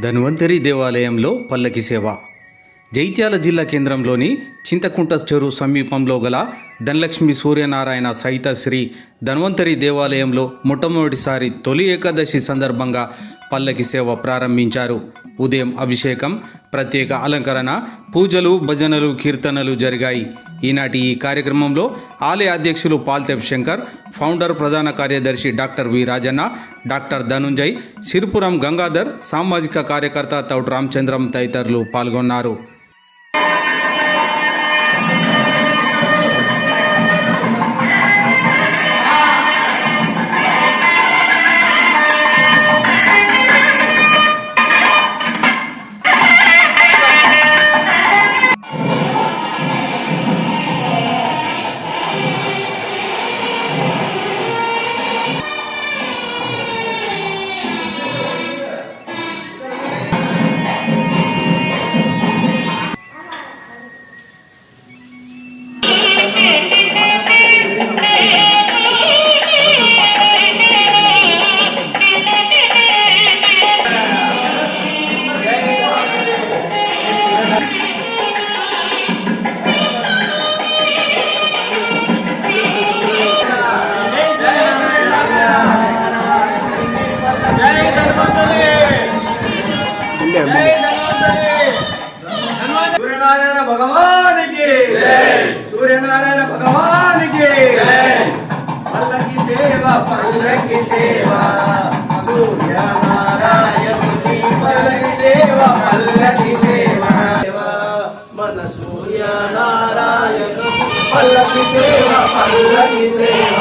ధన్వంతరి దేవాలయంలో పల్లకి సేవ. జైత్యాల జిల్లా కేంద్రంలోని చింతకుంట చెరువు సమీపంలో గల ధనలక్ష్మి సూర్యనారాయణ సహిత శ్రీ ధన్వంతరి దేవాలయంలో మొట్టమొదటిసారి తొలి ఏకాదశి సందర్భంగా పల్లకి సేవ ప్రారంభించారు. ఉదయం అభిషేకం ప్రత్యేక అలంకరణ పూజలు భజనలు కీర్తనలు జరిగాయి. ఈనాటి ఈ కార్యక్రమంలో ఆలయ అధ్యక్షులు పాల్తెప్ శంకర్ ఫౌండర్ ప్రధాన కార్యదర్శి doctor V Rajanna doctor Dhanunjay Siripuram Gangadhar సామాజిక కార్యకర్త తౌట్ రామచంద్రం తదితరులు పాల్గొన్నారు. సూర్యనారాయణ భగవానికి. పల్లకి సేవ పల్లకి సేవ. సూర్యనారాయణుని పల్లకి సేవ పల్లకి సేవ. మన సూర్యనారాయణుని పల్లకి సేవ పల్లకి సేవ.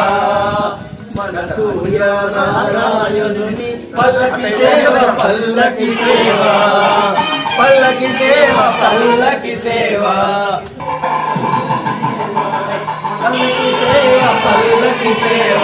మన సూర్యనారాయణుని పల్లకి సేవ పల్లకి సేవ. పల్లకి సేవ పల్లకి సేవ. పల్లకి సేవ పల్లకి సేవ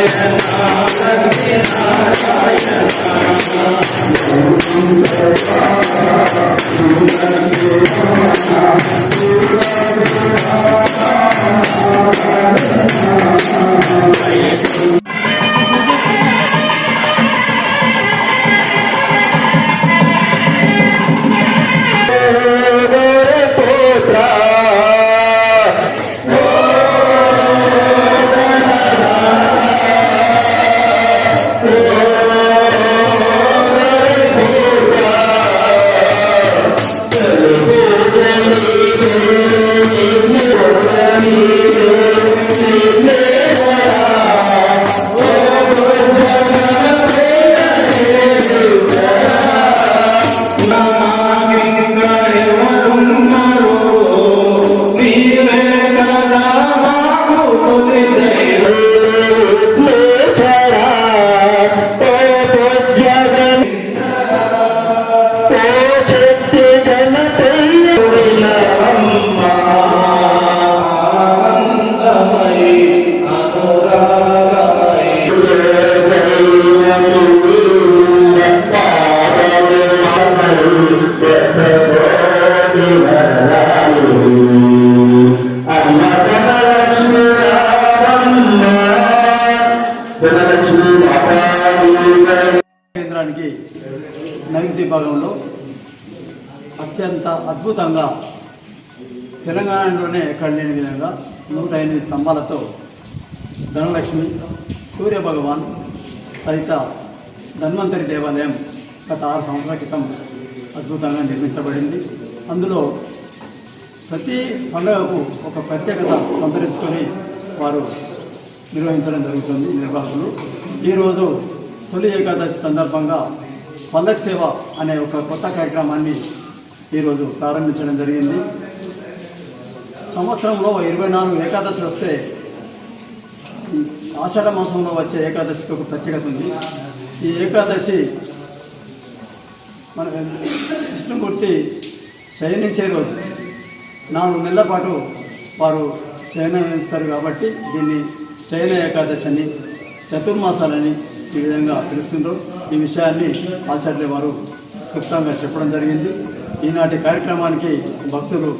మన సూర్యనారాయణుని Padre విభాగంలో భాగంలో అత్యంత అద్భుతంగా తెలంగాణలోనే ఎక్కడ లేని విధంగా నూట ఎనిమిది స్తంభాలతో ధనలక్ష్మి సూర్య భగవాన్ సహిత ధన్వంతరి దేవాలయం గత ఆరు సంవత్సరాల క్రితం అద్భుతంగా నిర్మించబడింది. అందులో ప్రతి పండుగకు ఒక ప్రత్యేకత సంతరించుకొని వారు నిర్వహించడం జరుగుతుంది నిర్వాహకులు. ఈరోజు తొలి ఏకాదశి సందర్భంగా పల్లక్ సేవ అనే ఒక కొత్త కార్యక్రమాన్ని ఈరోజు ప్రారంభించడం జరిగింది. సంవత్సరంలో ఇరవై నాలుగు ఏకాదశి వస్తే ఆషాఢ మాసంలో వచ్చే ఏకాదశికి ఒక ప్రత్యేకత ఉంది. ఈ ఏకాదశి మన విష్ణుమూర్తి శయనించే రోజు నాలుగు నెలల పాటు వారు శయనం కాబట్టి దీన్ని శయన ఏకాదశి అని చతుర్మాసాలని ఈ విధంగా పిలుస్తుండ్రు. ఈ విషయాన్ని ఆచార్య వారు క్లుప్తంగా చెప్పడం జరిగింది. ఈనాటి కార్యక్రమానికి భక్తులు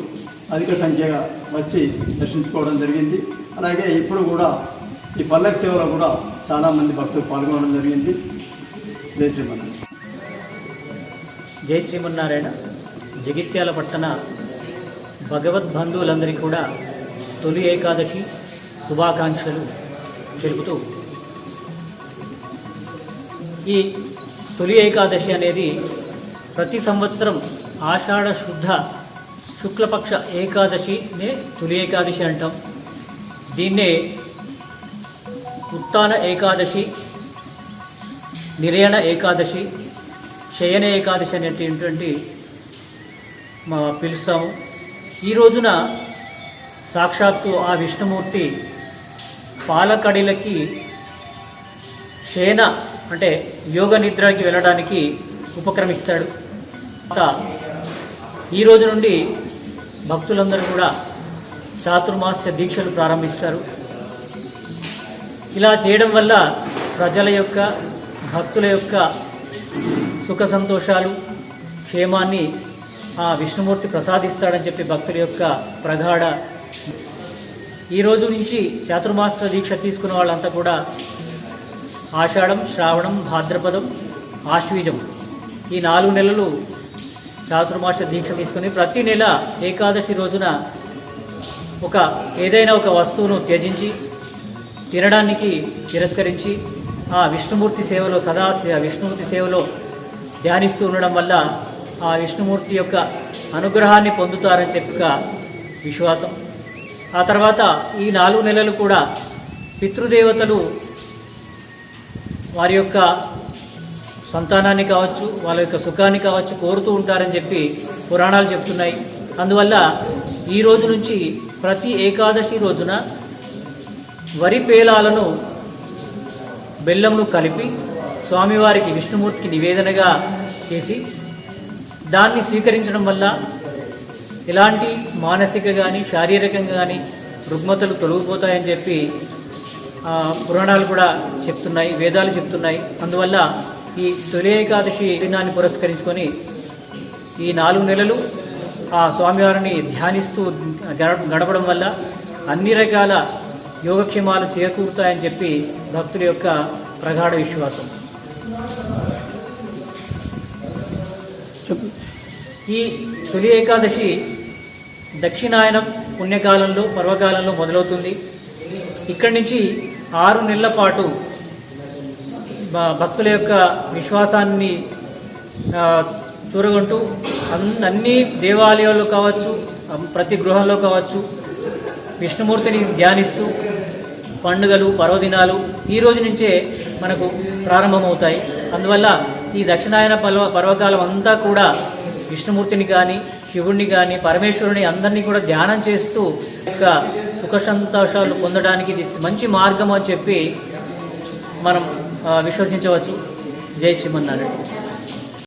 అధిక సంఖ్యగా వచ్చి దర్శించుకోవడం జరిగింది. అలాగే ఇప్పుడు కూడా ఈ పల్లకి సేవలో కూడా చాలామంది భక్తులు పాల్గొనడం జరిగింది. జై శ్రీమన్నారాయణ. జై శ్రీమన్నారాయణ. జగిత్యాల పట్టణ భగవద్బంధువులందరికీ కూడా తొలి ఏకాదశి శుభాకాంక్షలు తెలుపుతూ ఈ తొలి ఏకాదశి అనేది ప్రతి సంవత్సరం ఆషాఢ శుద్ధ శుక్లపక్ష ఏకాదశినే తొలి ఏకాదశి అంటాం. దీన్నే ఉత్తాన ఏకాదశి నిరయణ ఏకాదశి శయన ఏకాదశి అనేటువంటి మా పిలుస్తాము. ఈ రోజున సాక్షాత్తు ఆ విష్ణుమూర్తి పాలకడిలకి శయన అంటే యోగ నిద్రకి వెళ్ళడానికి ఉపక్రమిస్తాడు. తర్వాత ఈ రోజు నుండి భక్తులందరూ కూడా చాతుర్మాస్య దీక్షలు ప్రారంభిస్తారు. ఇలా చేయడం వల్ల ప్రజల యొక్క భక్తుల యొక్క సుఖ సంతోషాలు క్షేమాన్ని ఆ విష్ణుమూర్తి ప్రసాదిస్తాడని చెప్పి భక్తుల యొక్క ప్రగాఢ ఈ రోజు నుంచి చాతుర్మాస దీక్ష తీసుకున్న వాళ్ళంతా కూడా ఆషాఢం శ్రావణం భాద్రపదం ఆశ్వీజం ఈ నాలుగు నెలలు చాతుర్మాస దీక్ష తీసుకుని ప్రతి నెల ఏకాదశి రోజున ఒక ఏదైనా ఒక వస్తువును త్యజించి తినడానికి తిరస్కరించి ఆ విష్ణుమూర్తి సేవలో సదా విష్ణుమూర్తి సేవలో ధ్యానిస్తూ ఉండడం వల్ల ఆ విష్ణుమూర్తి యొక్క అనుగ్రహాన్ని పొందుతారని చెప్పిక విశ్వాసం. ఆ తర్వాత ఈ నాలుగు నెలలు కూడా పితృదేవతలు వారి యొక్క సంతానాన్ని కావచ్చు వాళ్ళ యొక్క సుఖాన్ని కావచ్చు కోరుతూ ఉంటారని చెప్పి పురాణాలు చెప్తున్నాయి. అందువల్ల ఈ రోజు నుంచి ప్రతి ఏకాదశి రోజున వరి పేలాలను బెల్లంను కలిపి స్వామివారికి విష్ణుమూర్తికి నివేదనగా చేసి దాన్ని స్వీకరించడం వల్ల ఎలాంటి మానసిక కానీ శారీరకంగా కానీ రుగ్మతలు తొలగిపోతాయని చెప్పి పురాణాలు కూడా చెప్తున్నాయి వేదాలు చెప్తున్నాయి. అందువల్ల ఈ తొలి ఏకాదశి దినాన్ని పురస్కరించుకొని ఈ నాలుగు నెలలు ఆ స్వామివారిని ధ్యానిస్తూ గడ- గడపడం వల్ల అన్ని రకాల యోగక్షేమాలు చేకూరుతాయని చెప్పి భక్తుల యొక్క ప్రగాఢ విశ్వాసం. ఈ తొలి ఏకాదశి దక్షిణాయనం పుణ్యకాలంలో పర్వకాలంలో మొదలవుతుంది. ఇక్కడి నుంచి ఆరు నెలల పాటు భక్తుల యొక్క విశ్వాసాన్ని చూరగొంటూ అన్- అన్ని దేవాలయాల్లో కావచ్చు ప్రతి గృహంలో కావచ్చు విష్ణుమూర్తిని ధ్యానిస్తూ పండుగలు పర్వదినాలు ఈ రోజు నుంచే మనకు ప్రారంభమవుతాయి. అందువల్ల ఈ దక్షిణాయన పర్వ పర్వకాలం అంతా కూడా విష్ణుమూర్తిని కానీ శివుణ్ణి కానీ పరమేశ్వరుని అందరినీ కూడా ధ్యానం చేస్తూ యొక్క సుఖ సంతోషాలు పొందడానికి ఇది మంచి మార్గం అని చెప్పి మనం విశ్వసించవచ్చు. జై శ్రీమన్నారాయణ.